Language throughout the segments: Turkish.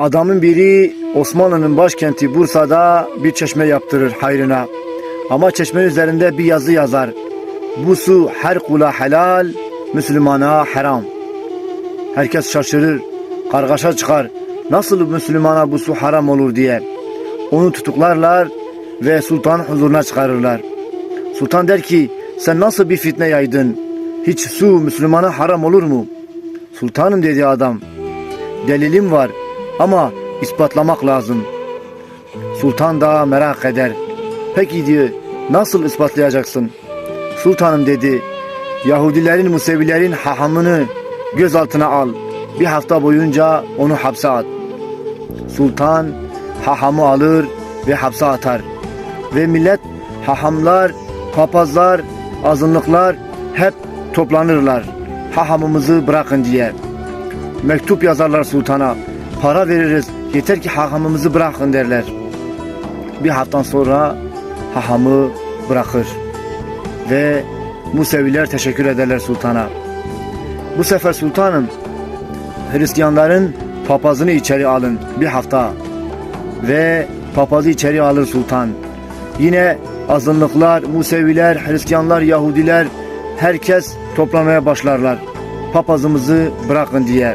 Adamın biri Osmanlı'nın başkenti Bursa'da bir çeşme yaptırır hayrına. Ama çeşme üzerinde bir yazı yazar. Bu su her kula helal, Müslümana haram. Herkes şaşırır, kargaşa çıkar. Nasıl Müslümana bu su haram olur diye. Onu tutuklarlar ve sultan huzuruna çıkarırlar. Sultan der ki sen nasıl bir fitne yaydın? Hiç su Müslümana haram olur mu? Sultanım dedi adam. Delilim var ama ispatlamak lazım. Sultan da merak eder. Peki diyor nasıl ispatlayacaksın? Sultanım dedi. Yahudilerin Musevilerin hahamını gözaltına al. Bir hafta boyunca onu hapse at. Sultan hahamı alır ve hapse atar. Ve millet hahamlar, papazlar, azınlıklar hep toplanırlar. Hahamımızı bırakın diye. Mektup yazarlar sultana. Para veririz. Yeter ki hahamımızı bırakın derler. Bir haftan sonra hahamı bırakır. Ve Museviler teşekkür ederler sultana. Bu sefer sultanım Hristiyanların papazını içeri alın bir hafta. Ve papazı içeri alır sultan. Yine azınlıklar, Museviler, Hristiyanlar, Yahudiler herkes toplamaya başlarlar. Papazımızı bırakın diye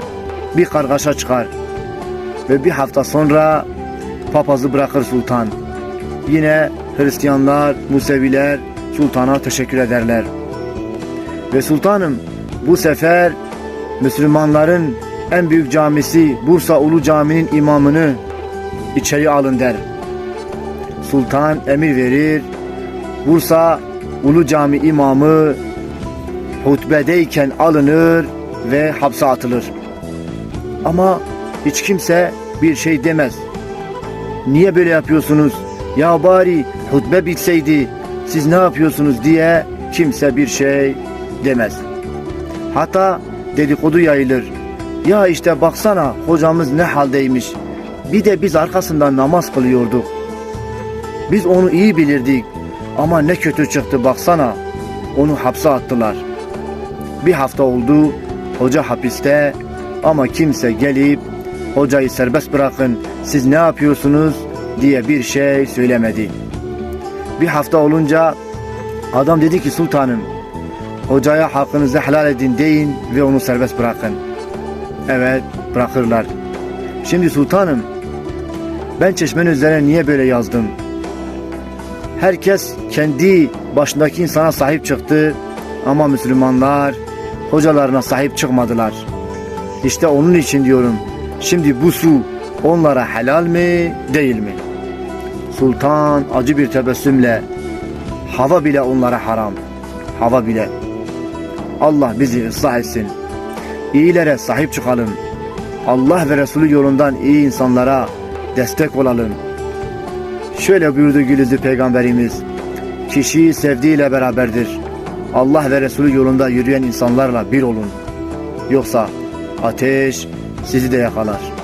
bir kargaşa çıkar. Ve bir hafta sonra papazı bırakır sultan. Yine Hristiyanlar, Museviler sultana teşekkür ederler. Ve sultanım bu sefer Müslümanların en büyük camisi Bursa Ulu Cami'nin imamını içeri alın der. Sultan emir verir. Bursa Ulu Cami imamı hutbedeyken alınır ve hapse atılır. Ama hiç kimse bir şey demez. Niye böyle yapıyorsunuz? Ya bari hutbe bitseydi siz ne yapıyorsunuz diye kimse bir şey demez. Hatta dedikodu yayılır. Ya işte baksana hocamız ne haldeymiş. Bir de biz arkasından namaz kılıyorduk. Biz onu iyi bilirdik ama ne kötü çıktı baksana. Onu hapse attılar. Bir hafta oldu hoca hapiste ama kimse gelip hocayı serbest bırakın siz ne yapıyorsunuz diye bir şey söylemedi. Bir hafta olunca adam dedi ki sultanım hocaya hakkınızı helal edin deyin ve onu serbest bırakın. Evet bırakırlar. Şimdi sultanım ben çeşmenin üzerine niye böyle yazdım? Herkes kendi başındaki insana sahip çıktı ama Müslümanlar hocalarına sahip çıkmadılar. İşte onun için diyorum. Şimdi bu su onlara helal mi değil mi? Sultan acı bir tebessümle hava bile onlara haram. Hava bile. Allah bizi ıslah etsin. İyilere sahip çıkalım. Allah ve Resulü yolundan iyi insanlara destek olalım. Şöyle buyurdu Gülüzü Peygamberimiz. Kişi sevdiğiyle beraberdir. Allah ve Resulü yolunda yürüyen insanlarla bir olun. Yoksa ateş sizi de yakalar.